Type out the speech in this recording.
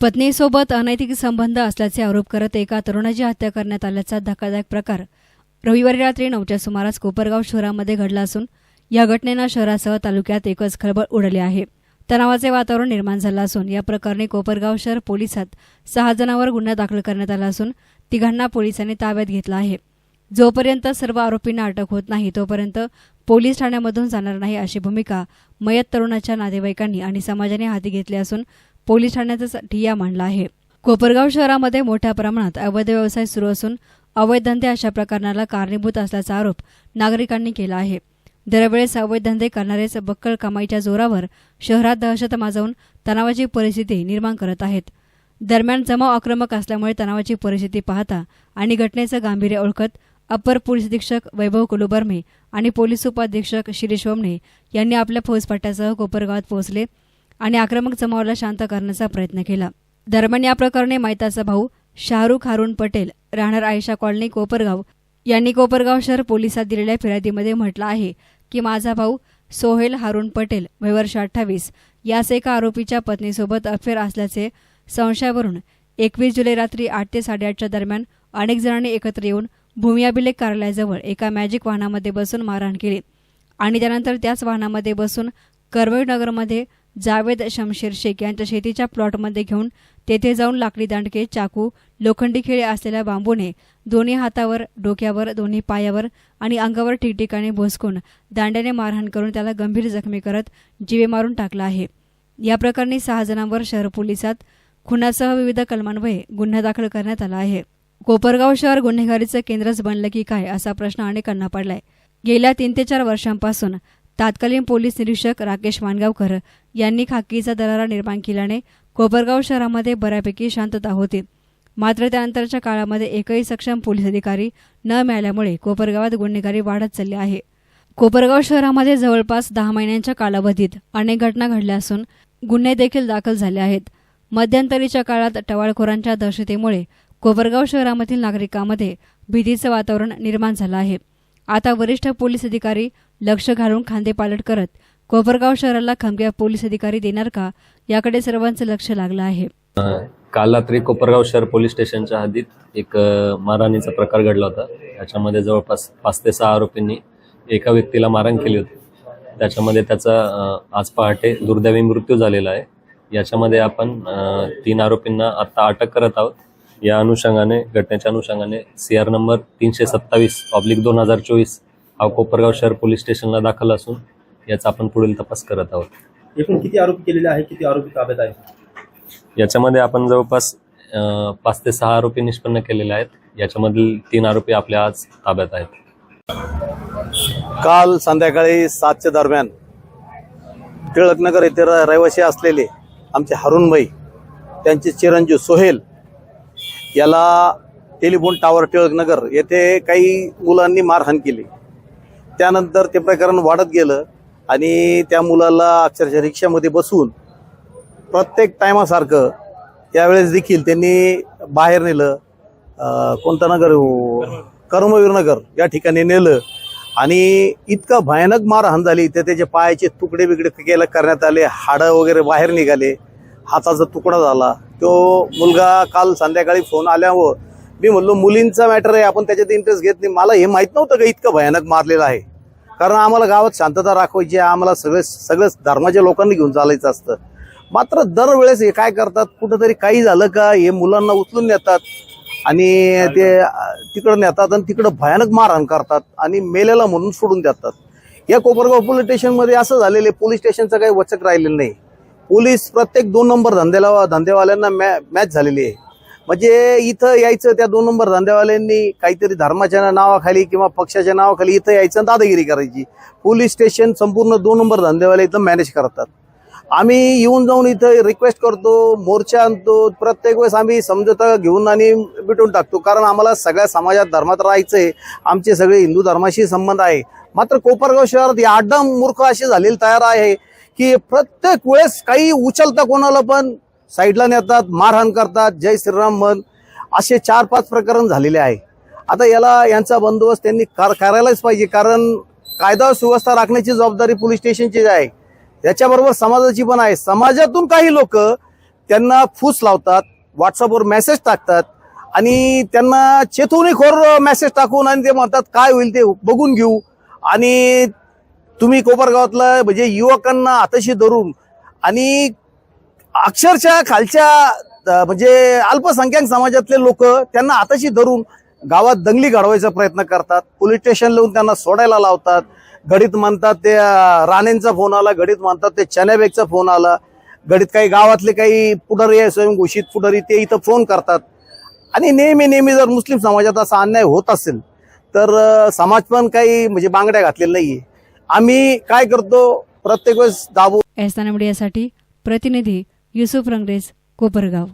पत्नीसोबत अनैतिक संबंध असल्याचे आरोप करत एका तरुणाची हत्या करण्यात आल्याचा धक्कादायक प्रकार रविवारी रात्री नऊच्या सुमारास कोपरगाव शहरामध्ये घडला असून या घटनेनं शहरासह तालुक्यात एकच खळबळ उडली आहे. तणावाचे वातावरण निर्माण झालं असून या प्रकरणी कोपरगाव शहर पोलिसात सहा जणांवर गुन्हा दाखल करण्यात आला असून तिघांना पोलिसांनी ताब्यात घेतला आहे. जोपर्यंत सर्व आरोपींना अटक होत नाही तोपर्यंत पोलीस ठाण्यामधून जाणार नाही अशी भूमिका मयत तरुणाच्या नातेवाईकांनी आणि समाजाने हाती घेतली असून पोलीस ठाण्याचा ठिय्या मांडला आहे. कोपरगाव शहरामध्ये मोठ्या प्रमाणात अवैध व्यवसाय सुरू असून अवैध धंदे अशा प्रकरणाला कारणीभूत असल्याचा आरोप नागरिकांनी केला आहे. दरवेळेस अवैध धंदे करणारेच बक्कळ कमाईच्या जोरावर शहरात दहशत माजवून तणावाची परिस्थिती निर्माण करत आहेत. दरम्यान जमाव आक्रमक असल्यामुळे तणावाची परिस्थिती पाहता आणि घटनेचं गांभीर्य ओळखत अप्पर पोलीस अधीक्षक वैभव कुलुबर्मे आणि पोलीस उपाधीक्षक शिरीष ओमणे यांनी आपल्या फौजपाट्यासह कोपरगावात पोहोचले. आणि आक्रमक जमावाला शांत करण्याचा प्रयत्न केला. दरम्यान या प्रकरणी मैताचा भाऊ शाहरुख हारून पटेल राहणार आयशा कॉलनी कोपरगाव. यांनी कोपरगाव शहर पोलिसात दिलेल्या फिर्यादीमध्ये म्हटलं आहे की माझा भाऊ सोहेल हारून पटेल वयवर्ष अठ्ठावीस याच एका आरोपीच्या पत्नीसोबत अफेअर असल्याचे संशयावरून एकवीस जुलै रात्री आठ ते साडेआठच्या दरम्यान अनेक जणांनी एकत्र येऊन भूमी अभिलेख कार्यालयाजवळ एका मॅजिक वाहनामध्ये बसून मारहाण केली आणि त्यानंतर त्याच वाहनामध्ये बसून करवळनगरमध्ये जावेद शमशेर शेख यांच्या शेतीच्या प्लॉटमध्ये घेऊन तेथे जाऊन लाकडी दांडके चाकू लोखंडी खिळे असलेल्या बांबूने दोन्ही हातावर डोक्यावर दोन्ही पायावर आणि अंगावर ठिकठिकाणी भोसकून दांड्याने मारहाण करून त्याला गंभीर जखमी करत जीवे मारून टाकला आहे. या प्रकरणी सहा जणांवर शहर पोलिसात खुनासह विविध कलमान्वये गुन्हा दाखल करण्यात आला आहे. कोपरगाव शहर गुन्हेगारीचं केंद्रच बनलं की काय असा प्रश्न अनेकांना पडलाय. गेल्या तीन ते चार वर्षांपासून तत्कालीन पोलीस निरीक्षक राकेश माणगावकर यांनी खाकीचा दरारा निर्माण केल्याने कोपरगाव शहरामध्ये बऱ्यापैकी शांतता होती. मात्र त्यानंतरच्या काळामध्ये एकही सक्षम पोलीस अधिकारी न मिळाल्यामुळे कोपरगावात गुन्हेगारी वाढत चालली आहे. कोपरगाव शहरामध्ये जवळपास दहा महिन्यांच्या कालावधीत अनेक घटना घडल्या असून गुन्हे देखील दाखल झाले आहेत. मध्यंतरीच्या काळात टवाळखोरांच्या दहशतीमुळे कोपरगाव शहरामधील नागरिकांमध्ये भीतीचं वातावरण निर्माण झालं आहे. आता वरिष्ठ पोलीस अधिकारी लक्ष घालून खांदेपालट करत कोपरगाव शहराला खमक्या पोलीस अधिकारी देणार का? याकडे सर्वांचं लक्ष लागलं आहे. काल रात्री कोपरगाव शहर पोलीस स्टेशनच्या हद्दीत एक मारहाणीचा प्रकार घडला होता. याच्यामध्ये जवळपास पाच ते सहा आरोपींनी एका व्यक्तीला मारहाण केली होती. त्याच्यामध्ये त्याचा आज पहाटे दुर्दैवी मृत्यू झालेला आहे. याच्यामध्ये आपण तीन आरोपींना आता अटक करत आहोत. या अनुषंगाने घटनेच्या अनुषंगाने सी आर नंबर तीनशे सत्तावीस ऑब्लिक दोन हजार चोवीस हा कोपरगाव शहर पोलीस स्टेशनला दाखल असून याचा आपण पुढील तपास करत आहोत. एकूण किती आरोपी केलेले आहे किती आरोपी ताब्यात आहे याच्यामध्ये आपण जवळपास अ, पाच ते सहा आरोपी निष्पन्न केलेले आहेत. याच्यामधील तीन आरोपी आपल्या आज ताब्यात आहेत. काल संध्याकाळी सातच्या दरम्यान टिळकनगर येथे रहिवासी असलेले आमचे हरुणभाई त्यांचे चिरंजीव सोहेल याला टेलिफोन टावर टिळकनगर येथे काही मुलांनी मारहाण केली. त्यानंतर ते प्रकरण वाढत गेलं आणि त्या मुलाला अक्षरशः रिक्षामध्ये बसून प्रत्येक टायमासारखं त्यावेळेस देखील त्यांनी बाहेर नेलं. कोणता कोणतं नगर हो? कर्मवीर नगर या ठिकाणी नेलं. आणि इतका भयानक मारहाण झाली. तर त्याचे पायाचे तुकडे बिकडे केलं करण्यात आले. हाडं वगैरे बाहेर निघाले. हाताचा तुकडा झाला तो मुलगा काल संध्याकाळी फोन आल्यावर मी म्हणलो मुलींचा मॅटर आहे आपण त्याच्यात इंटरेस्ट घेत नाही. मला हे माहीत नव्हतं का इतकं भयानक मारलेलं आहे. कारण आम्हाला गावात शांतता राखवायची आहे आम्हाला सगळे सगळ्याच धर्माच्या लोकांनी घेऊन चालायचं असतं. मात्र दरवेळेस हे काय करतात कुठंतरी काही झालं का हे मुलांना उचलून नेतात आणि ते तिकडं नेतात आणि तिकडं भयानक मारहाण करतात आणि मेलेला म्हणून सोडून देतात. या कोपरगाव पोलीस स्टेशनमध्ये असं झालेलं आहे पोलीस स्टेशनचं काही वचक राहिलेलं नाही. पोलीस प्रत्येक दोन नंबर धंद्याला धंदेवाल्यांना मॅ मॅच झालेली आहे. म्हणजे इथं यायचं त्या दोन नंबर धंदेवाल्यांनी काहीतरी धर्माच्या नावाखाली किंवा पक्षाच्या नावाखाली इथं यायचं दादागिरी करायची. पोलीस स्टेशन संपूर्ण दोन नंबर धंदेवाले इथं मॅनेज करतात. आम्ही येऊन जाऊन इथं रिक्वेस्ट करतो मोर्चा आणतो. प्रत्येक वेळेस आम्ही समजोता घेऊन आणि मिटून टाकतो. कारण आम्हाला सगळ्या समाजात धर्मात राहायचंय. आमचे सगळे हिंदू धर्माशी संबंध आहे. मात्र कोपरगाव शहरात या आड्डा मूर्ख असे झालेले तयार आहे. की प्रत्येक वेळेस काही उचलता कोणाला पण साईडला नेतात मारहाण करतात जय श्रीराम म्हण असे चार पाच प्रकरण झालेले आहे. आता याला यांचा बंदोबस्त त्यांनी कर करायलाच पाहिजे कारण कायदा सुव्यवस्था राखण्याची जबाबदारी पोलीस स्टेशनची आहे. याच्याबरोबर समाजाची पण आहे. समाजातून काही लोक त्यांना फूस लावतात व्हॉट्सअपवर मेसेज टाकतात आणि त्यांना चेतवणीखोर मेसेज टाकून आणि ते म्हणतात काय होईल ते बघून घेऊ. आणि तुम्ही कोपरगावातलं म्हणजे युवकांना आताशी धरून आणि अक्षरशः खालच्या म्हणजे अल्पसंख्याक समाजातले लोक त्यांना आताशी धरून गावात दंगली घडवायचा प्रयत्न करतात. पोलीस स्टेशन लावून त्यांना सोडायला लावतात. घडीत म्हणतात ते राणेंचा फोन आला घडीत म्हणतात ते चण्याबेगचा फोन आला. घडीत काही गावातले काही पुढारी आहे स्वयंघोषित पुढारी ते इथं फोन करतात. आणि नेहमी नेहमी जर मुस्लिम समाजात असा अन्याय होत असेल तर समाज पण काही म्हणजे बांगड्या घातलेल्या नाहीये. आम्ही काय करतो? प्रत्येक वेळेस दाबू एस्ताना मीडियासाठी प्रतिनिधी युसुफ रंगरेज कोपरगाव.